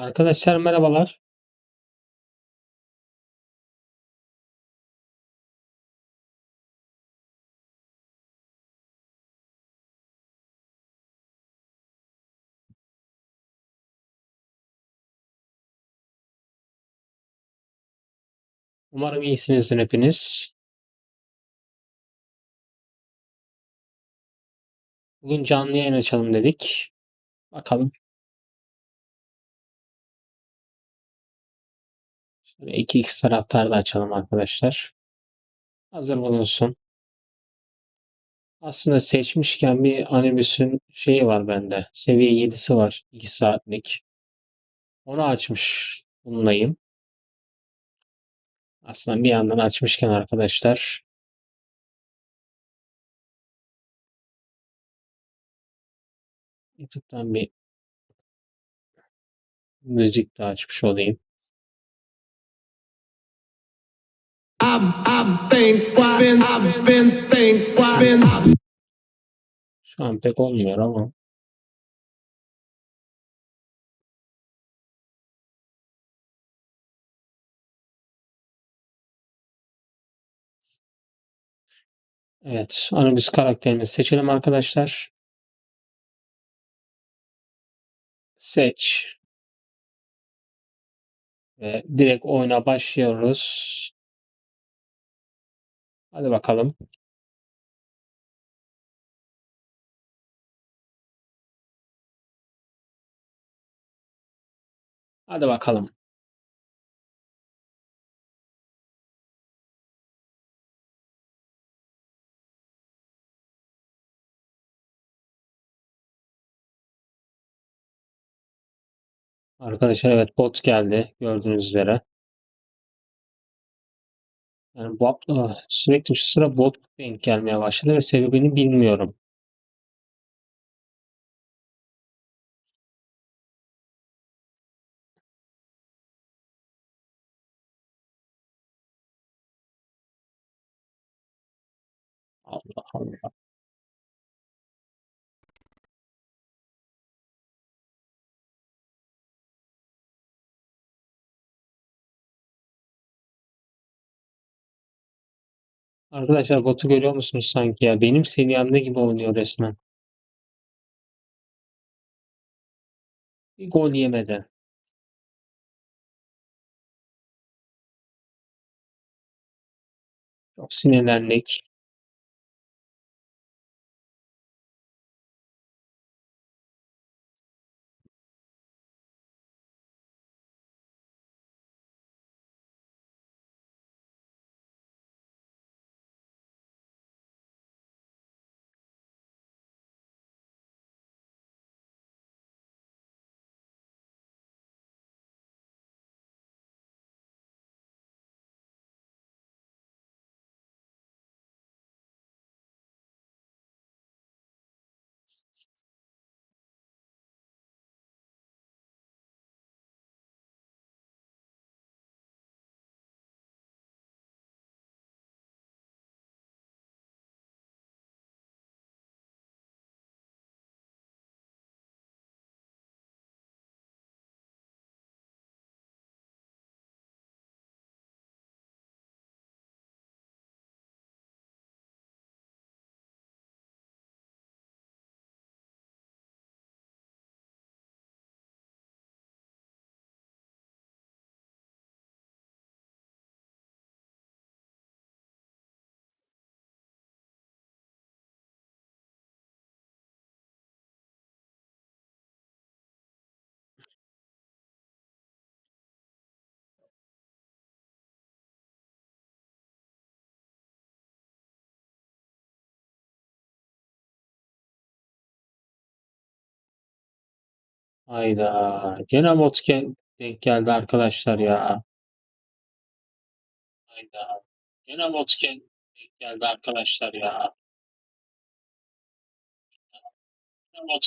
Arkadaşlar merhabalar. Umarım iyisinizdir hepiniz. Bugün canlı yayın açalım dedik. Bakalım. Şöyle 2x taraftar da açalım arkadaşlar. Hazır bulunsun. Aslında seçmişken bir Anubis'in şeyi var bende. Seviye 7'si var. 2 saatlik. Onu açmış bulunayım. Aslında bir yandan açmışken arkadaşlar YouTube'dan bir müzik de açmış olayım. Şu an pek olmuyor ama Evet, Anubis karakterimizi seçelim arkadaşlar. Seç. Ve direkt oyuna başlıyoruz. Hadi bakalım. Hadi bakalım. Arkadaşlar evet bot geldi gördüğünüz üzere. Yani bot, ah, sürekli şu sıra bot denk gelmeye başladı ve sebebini bilmiyorum. Allah Allah. Arkadaşlar botu görüyor musunuz sanki ya? Benim seviyemde gibi oynuyor resmen. Bir gol yemedi. Çok sinirlendik. Hayda. Gene bot denk geldi arkadaşlar ya. Hayda. Gene bot denk geldi arkadaşlar ya. Gene bot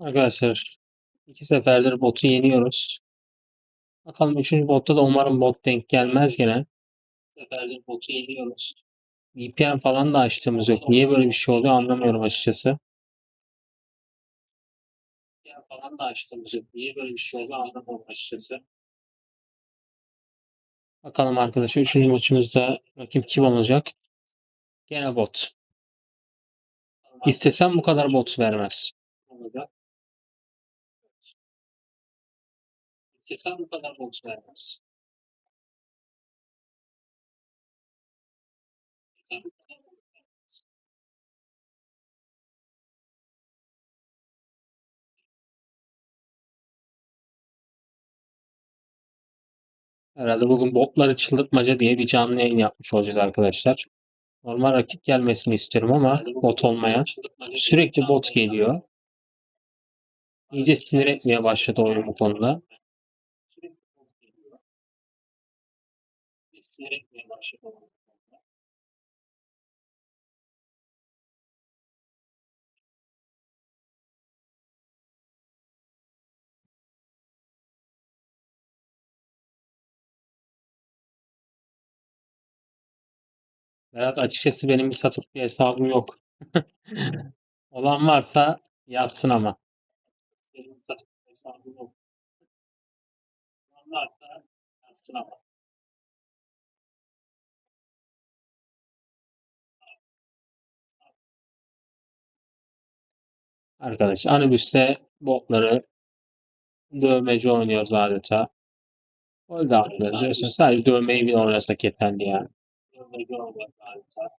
Arkadaşlar iki seferdir botu yeniyoruz. Bakalım üçüncü botta da umarım bot denk gelmez gene. Seferdir botu yeniyoruz. VPN falan da açtığımız yok. Niye böyle bir şey oluyor anlamıyorum açıkçası. VPN falan da açtığımız yok. Niye böyle bir şey oluyor anlamıyorum açıkçası. Bakalım arkadaşlar üçüncü maçımızda rakip kim olacak? Gene bot. İstesem bu kadar bot vermez. Olacak. İstesem bu kadar bot vermez. Herhalde bugün botları çıldırtmaca diye bir canlı yayın yapmış olacağız arkadaşlar. Normal rakip gelmesini istiyorum ama bot olmayan. Sürekli bot geliyor. İyice sinir etmeye başladı oyun bu konuda. Sinir etmeye. Berat açıkçası benim bir satıp bir hesabım yok. Olan varsa yazsın ama. Benim satıp bir hesabım yok. Olan varsa yazsın ama. Arkadaş Anubis'te botları dövmeci oynuyoruz adeta. Öyle de. Diyorsun sadece dövmeyi bir oynasak yeterli yani. Dövmeci oynuyoruz adeta.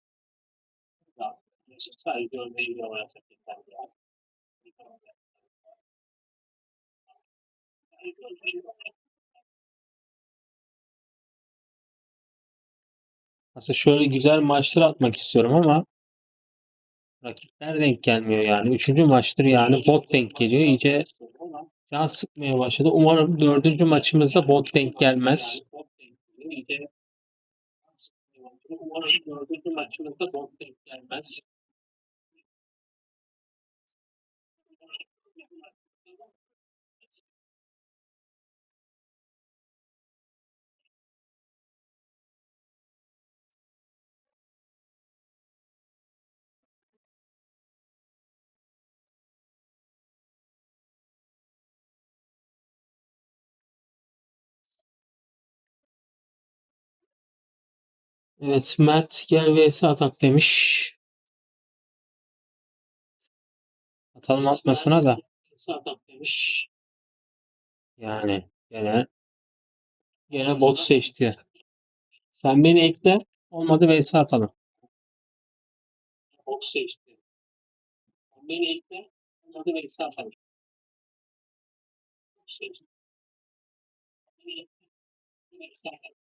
Öyle de yapmıyoruz. Sadece dövmeyi bir oynasak yeterli yani. Aslında şöyle güzel maçlar atmak istiyorum ama rakipler denk gelmiyor yani. Üçüncü maçtır yani bot denk geliyor. İyice can sıkmaya başladı. Umarım dördüncü maçımızda bot denk gelmez. Umarım dördüncü maçımızda bot denk gelmez. Evet Mert gel vs atak demiş. Atalım atmasına da. Yani gene gene bot seçti. Sen beni ekle. Olmadı vs atalım. Bot seçti. Sen beni ekle. Olmadı vs atalım. Bot seçti. Beni ekle. vs atalım.